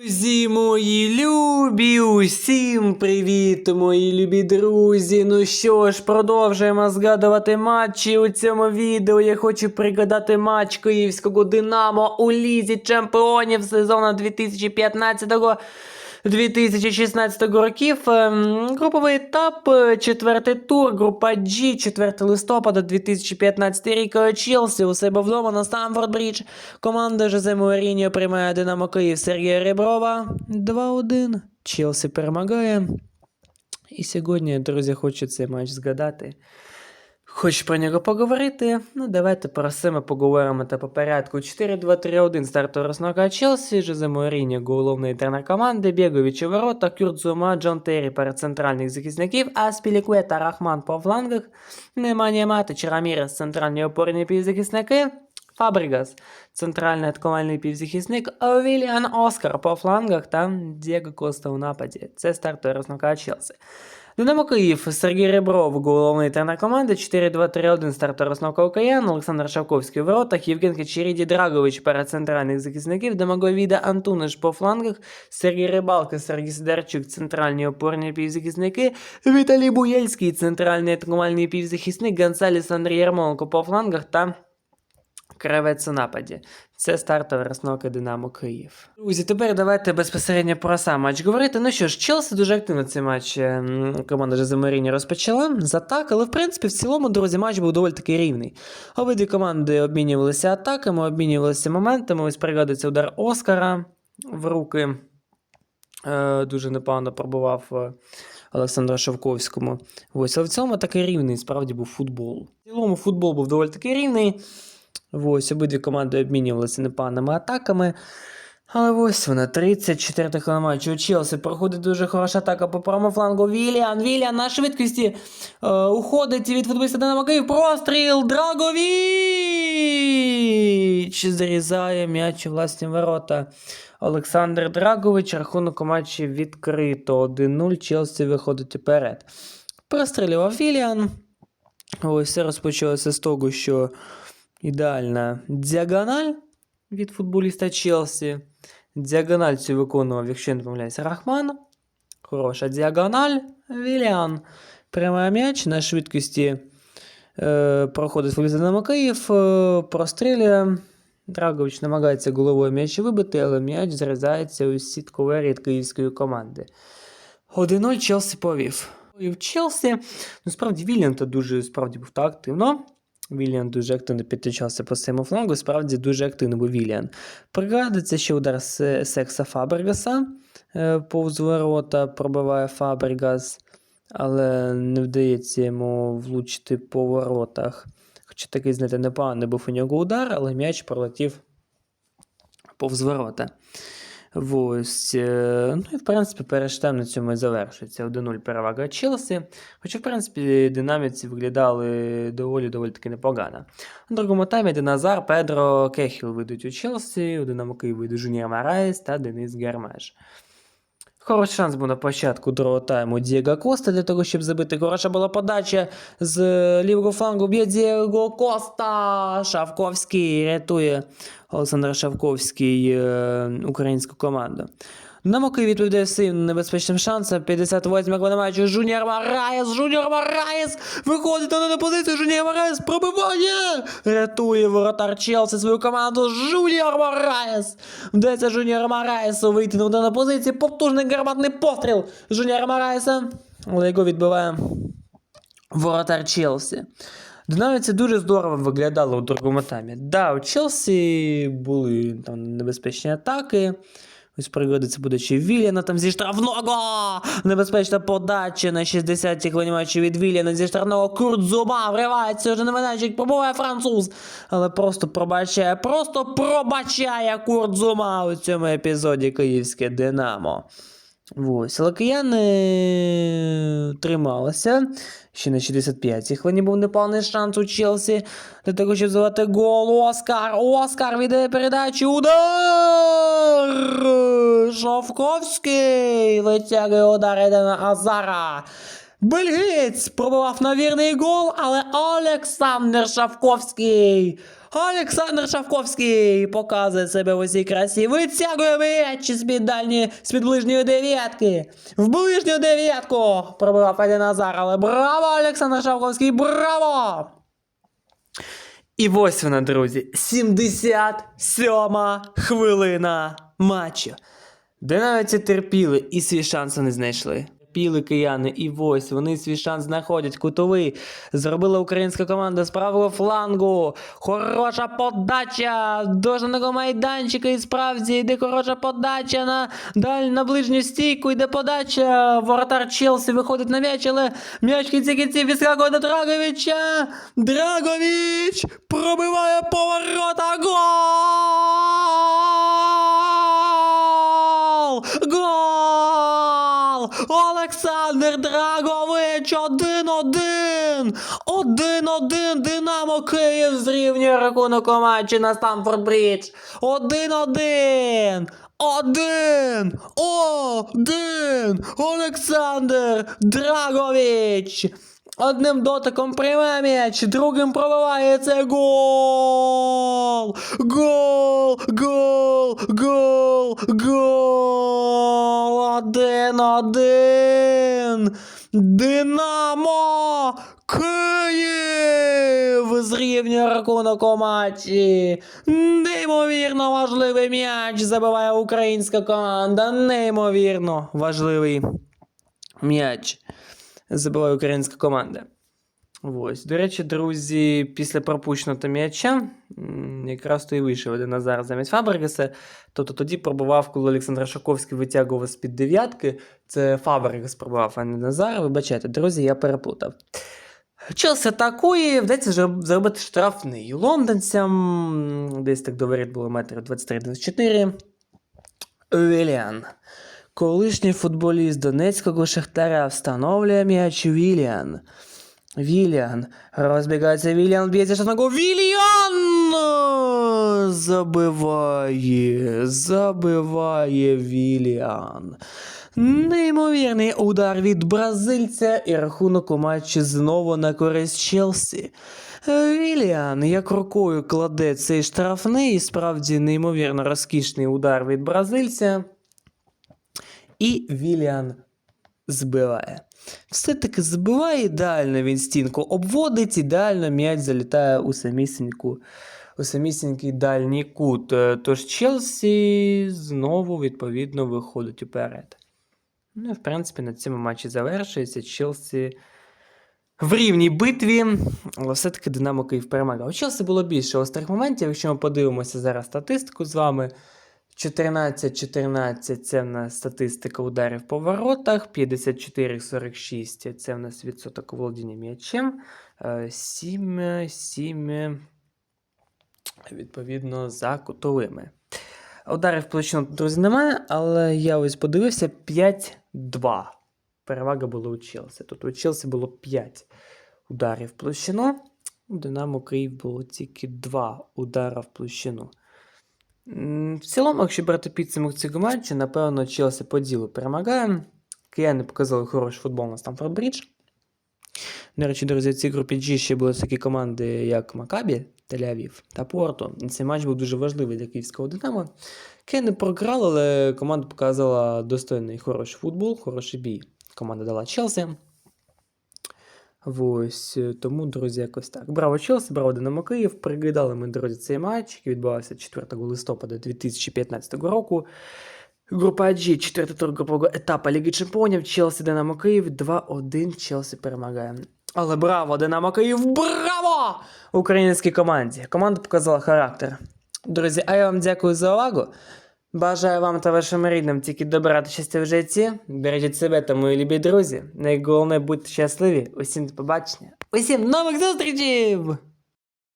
Друзі мої любі, усім привіт, мої любі друзі. Ну що ж, продовжуємо згадувати матчі. У цьому відео я хочу пригадати матч київського Динамо у Лізі Чемпіонів сезону 2015 2016 років. Ем, Груповий етап, е, четвертий тур, група G, 4 листопада 2015 рік. е, Челсі у себе вдома на Стамфорд Брідж. Команда Жозе Мourinho приймає Динамо Київ Сергія Реброва. 2-1. Челсі перемагає. І сьогодні, друзі, хочу цей матч згадати. Хочу про нього поговорити. Ну, давайте про все ми поговоримо та по порядку. 4-2-3-1 стартова розновка Челсі, Жозе Мourinho, головний тренер команди, Бєгович у ворота, Кюрт Зума, Джон Террі перед центральних захисників, а Спілікуе та Рахман по флангах, Неманія Матич, Рамірес, центральні опорні півзахисники, Фабрігас, центральний атакувальний півзахисник, Віліан Оскар по флангах та Дієго Коста у нападі. Це стартова розновка Челсі. Динамо Київ, Сергій Ребров, головний тренер команди, 4-2-3-1 стартова розновка УКН, Олександр Шавковський у воротах, Євген Качеріді Драгович перед центральних захисників, Демаговіда Антуниш по флангах, Сергій Рибалка, Сергій Сидорчук, центральні опорні півзахисники, Віталій Буєльський, центральний атакувальний півзахисник, Гонсаліс Андрій Ярмоленко по флангах та Кравець у нападі. Це стартова розновка Динамо Київ. Друзі, тепер давайте безпосередньо про сам матч говорити. Ну що ж, Челсі дуже активно цей матч ем, команда Жозе Мourinho розпочала з атак, але в принципі в цілому, друзі, матч був доволі таки рівний. Обидві команди обмінювалися атаками, обмінювалися моментами. Ось пригадується удар Оскара в руки. Е, дуже непогано пробував е, Олександра Шовковському. Ось, але в цілому такий рівний справді був футбол. В цілому футбол був доволі таки рівний. Ось, обидві команди обмінювалися непоганими атаками. Але ось вона, 34 хвилина матчу. У Челсі проходить дуже хороша атака по правому флангу. Віліан, Віліан на швидкості е, уходить від футболіста Динамо Київ. Простріл Драговіч! Зарізає м'яч у власні ворота. Олександр Драгович. Рахунок у матчі відкрито. 1-0. Челсі виходить вперед. Прострілював Віліан. Ось все розпочалося з того, що ідеальна діагональ від футболіста Челсі. Діагональ цю виконував, якщо не помиляюся, Рахман. Хороша діагональ. Віліан. Прямий м'яч на швидкості е, проходить футболіст Київ, е, прострілює. Драгович намагається головою м'яч вибити, але м'яч зрізається у сітковий ряд київської команди. 1-0 Челсі повів. І в Челсі, ну справді Вільян то дуже справді був так активно. Вільян дуже активно підтичався по своєму флангу, справді дуже активно був Вільян. Пригадується ще удар з секса Фабригаса е, повз ворота пробиває Фабригас, але не вдається йому влучити по воротах. Хоча такий, знаєте, непоганий був у нього удар, але м'яч пролетів повз ворота. Ось, е, ну і в принципі перештем на цьому і завершується. 1-0 перевага Челсі. Хоча, в принципі, динаміці виглядали доволі доволі таки непогано. На другому таймі Диназар, Педро Кехіл вийдуть у Челсі, у Динамо Києва вийде Жуніор Марайс та Денис Гермеш. Хороший шанс був на початку другого тайму Дієго Коста для того, щоб забити. Хороша була подача з лівого флангу. Б'є Дієго Коста. Шавковський рятує Олександр Шавковський е, українську команду. Динамо Київ відповідає своїм небезпечним шансом. 58 хвилина матчу. Жуніор Мараєс. Жуніор Мараєс виходить на позицію. Жуніор Мараєс пробиває. Рятує воротар Челсі свою команду. Жуніор Мараєс. Вдається Жуніор Мараєсу вийти на дану позицію. Потужний гарматний постріл Жуніора Мараєса. Але його відбиває воротар Челсі. Динаміці дуже здорово виглядало у другому таймі. Да, у Челсі були там небезпечні атаки. Ось буде ще Віліана там зі штрафного. Небезпечна подача на 60-й хвилині від Віліана зі штрафного Курдзума вривається вже на майданчик, пробуває француз. Але просто пробачає, просто пробачає Курдзума у цьому епізоді київське Динамо. Ось, але кияни трималися. Ще на 65-й хвилині був непевний шанс у Челсі для того, щоб звати гол. Оскар! Оскар віддає передачу. Удар! Шовковський витягує удар Едена Азара. Бельгієць пробував на вірний гол, але Олександр Шавковський Олександр Шавковський показує себе в усій красі. Витягує м'яч з-під з-під ближньої дев'ятки. В ближню дев'ятку пробивав Федя Назар, але браво, Олександр Шавковський, браво! І ось вона, друзі, 77-ма хвилина матчу. Де навіть і терпіли і свій шанс не знайшли. Терпіли кияни, і ось вони свій шанс знаходять. Кутовий. Зробила українська команда з правого флангу. Хороша подача до жодного майданчика. І справді йде хороша подача на даль на ближню стійку. Йде подача. Воротар Челсі виходить на м'яч, але м'яч кінці кінці відскакує до Драговича. Драгович пробиває поворота. Гол! 1-1! 1-1 Динамо Київ зрівнює рахунок у матчі на Стамфорд Брідж. 1-1! Один! Один! Олександр Драгович! Одним дотиком приймає м'яч, другим пробиває це гол! Гол! Гол! Гол! Гол! Один один! Динамо! Київ! Зрівнює рахунок у матчі. Неймовірно важливий м'яч забиває українська команда. Неймовірно важливий м'яч забиває українська команда. Ось. До речі, друзі, після пропущеного м'яча якраз то і вийшов один Назар замість Фабрегаса. Тобто тоді пробував, коли Олександр Шаковський витягував з-під дев'ятки. Це Фабрегас пробував, а не Назар. Вибачайте, друзі, я переплутав. Челсі атакує, вдається вже зробити штрафний лондонцям. Десь так до воріт було метрів 23-24. Віліан. Колишній футболіст Донецького Шахтаря встановлює м'яч Віліан. Віліан. Розбігається Віліан, б'ється штрафного. Віліан! Забиває. Забиває Віліан. Неймовірний удар від бразильця і рахунок у матчі знову на користь Челсі. Віліан як рукою кладе цей штрафний, і справді неймовірно розкішний удар від бразильця. І Віліан збиває. Все-таки збиває ідеально він стінку, обводить ідеально м'яч залітає у самісіньку, у самісінький дальній кут. Е, Тож Челсі знову відповідно виходить уперед. Ну, і, в принципі, на цьому матчі завершується. Челсі в рівній битві, але все-таки Динамо Київ перемагав. У Челсі було більше острих моментів. Якщо ми подивимося зараз статистику з вами. 14-14 це в нас статистика ударів по воротах, 54-46 це в нас відсоток володіння м'ячем, 7, 7 відповідно за кутовими. Ударів площину, друзі, немає, але я ось подивився 5-2. Перевага була у Челсі. Тут у Челсі було 5 ударів площину. У Динамо Київ було тільки 2 удара в площину. В цілому, якщо брати підсумок цього матчу, напевно, Челсі по ділу перемагає. Кияни показали хороший футбол на Стамфорд Брідж. До речі, друзі, в цій групі G ще були такі команди, як Макабі, Тель-Авів та Порто. І цей матч був дуже важливий для київського Динамо. Кияни програли, але команда показала достойний хороший футбол, хороший бій. Команда дала Челсі. Ось е, тому, друзі, якось так. Браво Челсі, браво Динамо Київ. Пригадали ми, друзі, цей матч, який відбувався 4 листопада 2015 року. Група G, четвертий тур групового етапу Ліги Чемпіонів. Челсі Динамо Київ 2-1 Челсі перемагає. Але браво, Динамо Київ! Браво! Українській команді. Команда показала характер. Друзі, а я вам дякую за увагу. Бажаю вам та вашим рідним тільки добра та щастя в житті. Бережіть себе та мої любі друзі. Найголовніше будьте щасливі. Усім до побачення. Усім нових зустрічей!